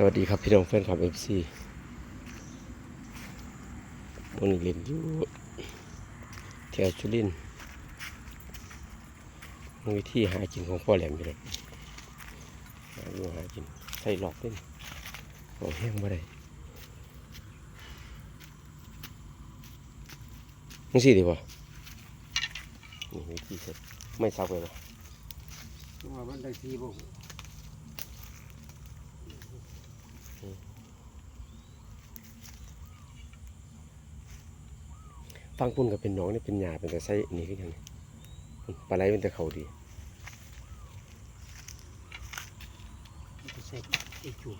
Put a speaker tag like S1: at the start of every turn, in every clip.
S1: สวัสดีครับพี่น้องแฟนคลับเอฟซีวันนี้เล่นอยู่แถวจุลินทร์วิธีหากินของพ่อแหลมพี่น้องหาอยู่หากินใส่หลอกเล่นหลอกแห้งบ่ได้นี่สิดีป่ะนี่วิธีเสร็จไม่ซักเลยป่ะ
S2: ว่ามันได้สี่บ่
S1: ฟังปุ่นกับเป็นหน้องนี่เป็นหญ้าเป็นแต่ไส้นี่คือยังไงปลาไหลเป็นแต่เขาดี
S2: มันก็ใส่ไอ้จั่ว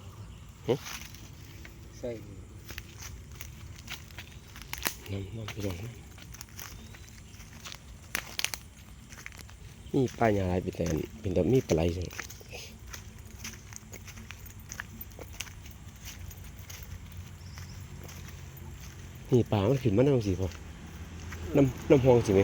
S2: ใส่
S1: น้ำน้ำพี่น้องนะมีปลาหญ้าหลายเป็นแต่อันเป็นแต่มีปลาไหลจังนี่ปลามันขึ้นมาน้ำสิพอ น้ำน้ำห้องสิไหม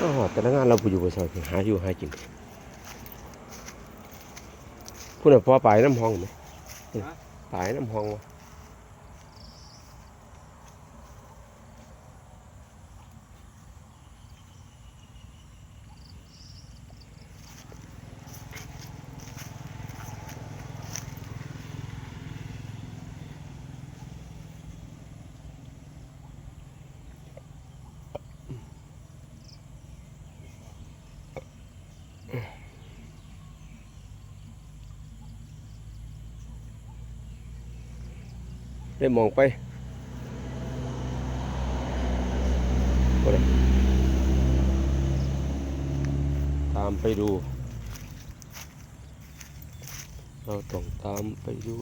S1: ก็หอดแต่ละงานเราไปอยู่บนซอยหาอยู่หากิน พูดน่ะพอปลายน้ำห้องไหมปลายน้ำห้องวะ ได้มองไปตามไปดู เราต้องตามไปดู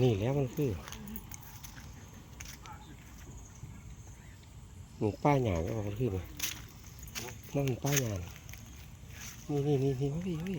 S1: นี่แล้วมันคือหมูป้าหยางก็มันคือไงนั่นมันป้าหยางนี่นี่นี่นี่พี่พี่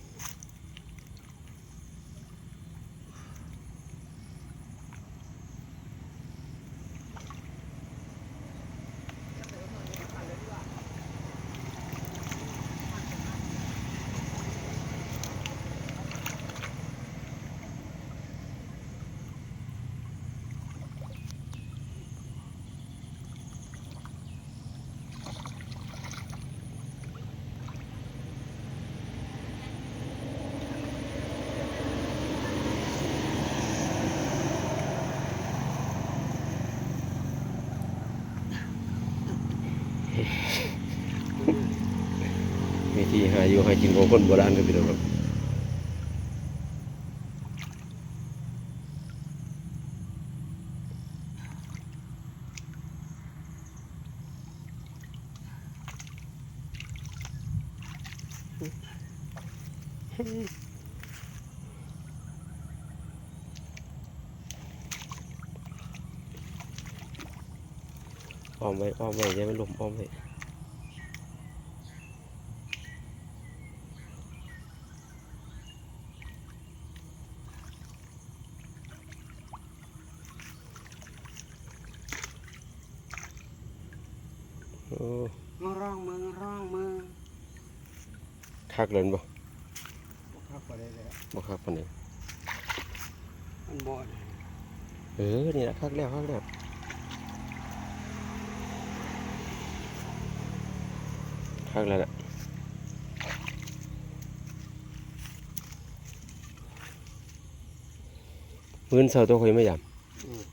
S1: มีที่หาอยู่ห้กินโองคนโบราณกันพี่น้อครับ嗯。 อ้อมไว้อ้อมไว้อย่ามันลมอ้อมไว้โอ้
S2: มึงร้องมึงร้องมึง
S1: คักเลยบ่
S2: บ่ครับก็ได้แล้ว
S1: บ่คักปานนี้
S2: มันบ่ได้
S1: เออ นี่ละคักแล้วคักแล้ว คักแล้วล่ะมื้ออนเสาร์ตัวข่อยไม่ยาม
S2: อืม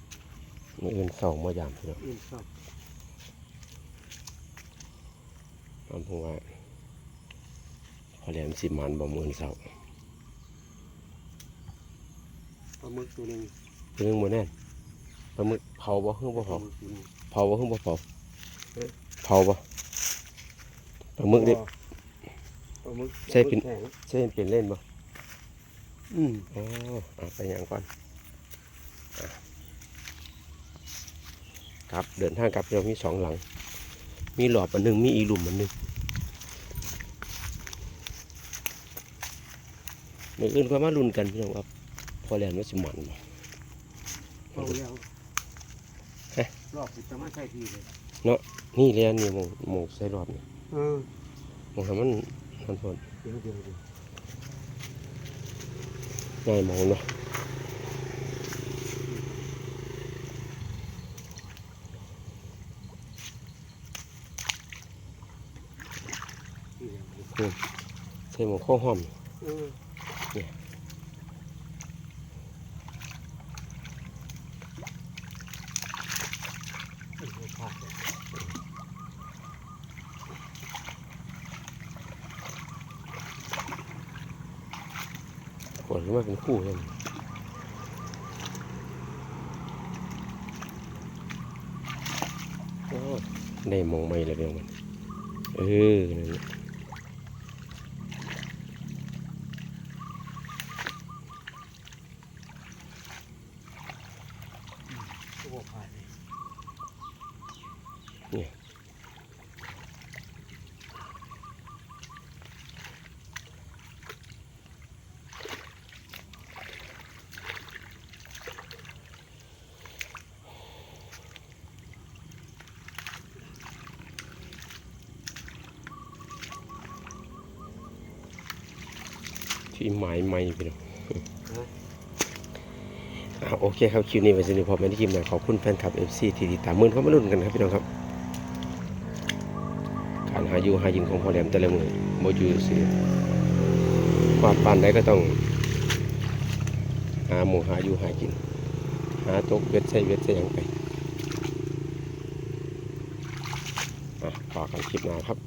S1: มื้ออื่นเสาร์บ่ยามพี่น้อง
S2: อื่นครับ
S1: อำเภอว่าพอแหลมสิมันบ่มื้ออนเสาร์
S2: ปลาหมึกตัวหนึง
S1: เพิ่นบ่แน่นปลาหมึกเผาบ่ฮึ่งบ่
S2: ป
S1: เผา
S2: ลาหมึกตัวหนึง
S1: เผาบ่ฮึ่งบ่เผา
S2: เอ๊ะ
S1: เผาบ่ ปลาหมึกนี่
S2: ปลาหมึก
S1: ใช่เป็น
S2: แข็ง
S1: ใช่เป็นเล่นบ่
S2: อืม
S1: อ๋อเอาไปหยังก่อนอะครับเดินทางกลับเรามีสองหลัง มีหลอบอันหนึงมีอีหลุมอันหนึงมื้ออื่นก็มาลุ้นกันพี่น้องว่าพอแหลมว่าสิมันบ่
S2: เอาแล้ว
S1: เอ๊ะ
S2: รอบสิจะมาใส่ทีเลย
S1: นี่เลยอันนี้หมองหมองใส่รอบนี่
S2: เออ
S1: หมองให้มันมันพอน
S2: เดี๋ยวเดี๋ยวเดี๋ยว
S1: ง่ายหมองเนาะ
S2: นี่เดี๋ยว
S1: ใส่หมองข้าวหอม
S2: เออ
S1: เนี่ย
S2: เออขาดเลย
S1: ขวดขึ้นมาเป็นคู่เลยได้มองไม่เลยเดียวมัน เออนั่นแหละ
S2: โอ้ขาดเลย
S1: ที่หมายใหม่พี่น้องอ่าโอเคครับคลิปนี้ไว้สนุกพอไม่ได้คลิปหนะขอบคุณแฟนคลับ FC ที่ติดตามมือเข้ามาลุ้นกันครับพี่น้องครับ การหาอยู่หายิงของพอแหลมแต่ละมือโมจูสิความปานใดก็ต้องหาหมูหาอยู่หากิน หาตกเว็ดใส่เว็ดใส่หยังไปอะฝากกันคลิปหน้าครับ